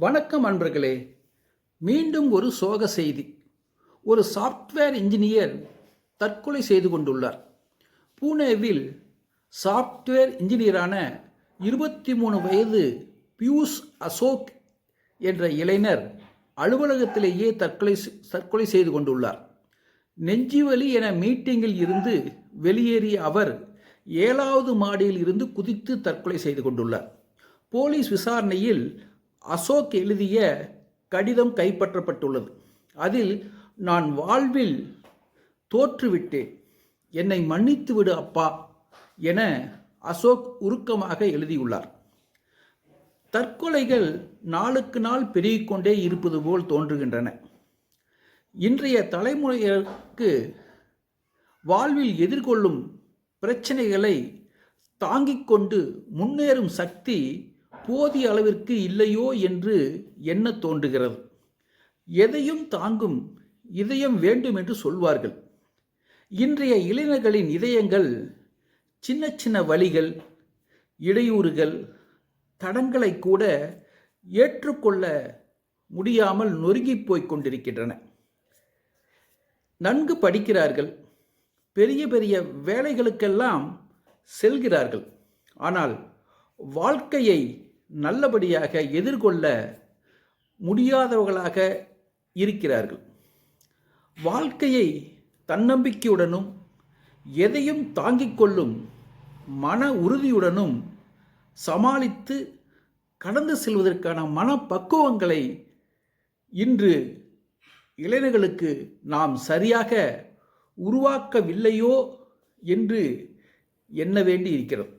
வணக்கம் அன்பர்களே. மீண்டும் ஒரு சோக செய்தி. ஒரு சாஃப்ட்வேர் இன்ஜினியர் தற்கொலை செய்து கொண்டுள்ளார். பூனேவில் சாஃப்ட்வேர் இன்ஜினியரான இருபத்தி மூணு வயது பியூஷ் அசோக் என்ற இளைஞர் அலுவலகத்திலேயே தற்கொலை தற்கொலை செய்து கொண்டுள்ளார். நெஞ்சுவலி என மீட்டிங்கில் இருந்து வெளியேறிய அவர் ஏழாவது மாடியில் இருந்து குதித்து தற்கொலை செய்து கொண்டுள்ளார். போலீஸ் விசாரணையில் அசோக் எழுதிய கடிதம் கைப்பற்றப்பட்டுள்ளது. அதில் நான் வாழ்வில் தோற்றுவிட்டேன். என்னை மன்னித்து விடு அப்பா என அசோக் உருக்கமாக எழுதியுள்ளார். தற்கொலைகள் நாளுக்கு நாள் பெருகிக்கொண்டே இருப்பது போல் தோன்றுகின்றன. இன்றைய தலைமுறையருக்கு வாழ்வில் எதிர்கொள்ளும் பிரச்சனைகளை தாங்கிக் கொண்டு முன்னேறும் சக்தி போதிய அளவிற்கு இல்லையோ என்று எண்ண தோன்றுகிறது. எதையும் தாங்கும் இதயம் வேண்டும் என்று சொல்வார்கள். இன்றைய இளைஞர்களின் இதயங்கள் சின்ன சின்ன வழிகள் இடையூறுகள் தடங்களை கூட ஏற்றுக்கொள்ள முடியாமல் நொறுங்கிப் போய்க் கொண்டிருக்கின்றன. நன்கு படிக்கிறார்கள். பெரிய பெரிய வேலைகளுக்கெல்லாம் செல்கிறார்கள். ஆனால் வாழ்க்கையை நல்லபடியாக எதிர்கொள்ள முடியாதவர்களாக இருக்கிறார்கள். வாழ்க்கையை தன்னம்பிக்கையுடனும் எதையும் தாங்கிக் கொள்ளும் மன உறுதியுடனும் சமாளித்து கடந்து செல்வதற்கான மனப்பக்குவங்களை இன்று இளைஞர்களுக்கு நாம் சரியாக உருவாக்கவில்லையோ என்று எண்ண வேண்டி இருக்கிறது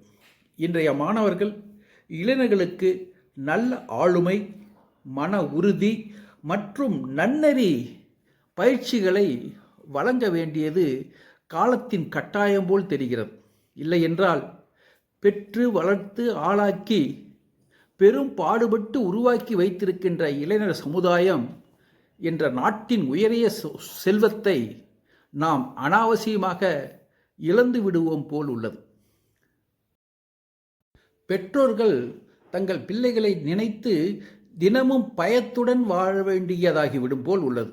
இன்றைய மாணவர்கள் இளைஞர்களுக்கு நல்ல ஆளுமை மன உறுதி மற்றும் நன்னெறி பயிற்சிகளை வழங்க வேண்டியது காலத்தின் கட்டாயம் போல் தெரிகிறது. இல்லை என்றால் பெற்று வளர்த்து ஆளாக்கி பெரும் பாடுபட்டு உருவாக்கி வைத்திருக்கின்ற இளைஞர் சமுதாயம் என்ற நாட்டின் உயரிய செ- செல்வத்தை நாம் அனாவசியமாக இழந்து விடுவோம் போல் உள்ளது. பெற்றோர்கள் தங்கள் பிள்ளைகளை நினைத்து தினமும் பயத்துடன் வாழ வேண்டியதாகிவிடும் போல் உள்ளது.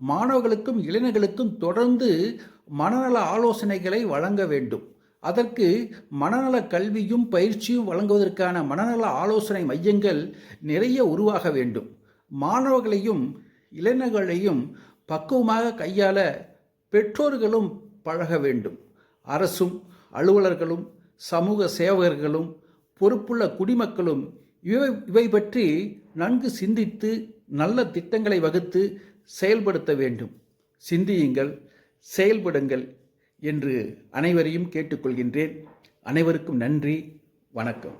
மாணவர்களுக்கும் இளைஞர்களுக்கும் தொடர்ந்து மனநல ஆலோசனைகளை வழங்க வேண்டும். அதற்கு மனநல கல்வியும் பயிற்சியும் வழங்குவதற்கான மனநல ஆலோசனை மையங்கள் நிறைய உருவாக வேண்டும். மாணவர்களையும் இளைஞர்களையும் பக்குவமாக கையாள பெற்றோர்களும் பழக வேண்டும். அரசும் அலுவலர்களும் சமூக சேவகர்களும் பொறுப்புள்ள குடிமக்களும் இவை இவை பற்றி நன்கு சிந்தித்து நல்ல திட்டங்களை வகுத்து செயல்படுத்த வேண்டும். சிந்தியுங்கள் செயல்படுங்கள் என்று அனைவரையும் கேட்டுக்கொள்கின்றேன். அனைவருக்கும் நன்றி வணக்கம்.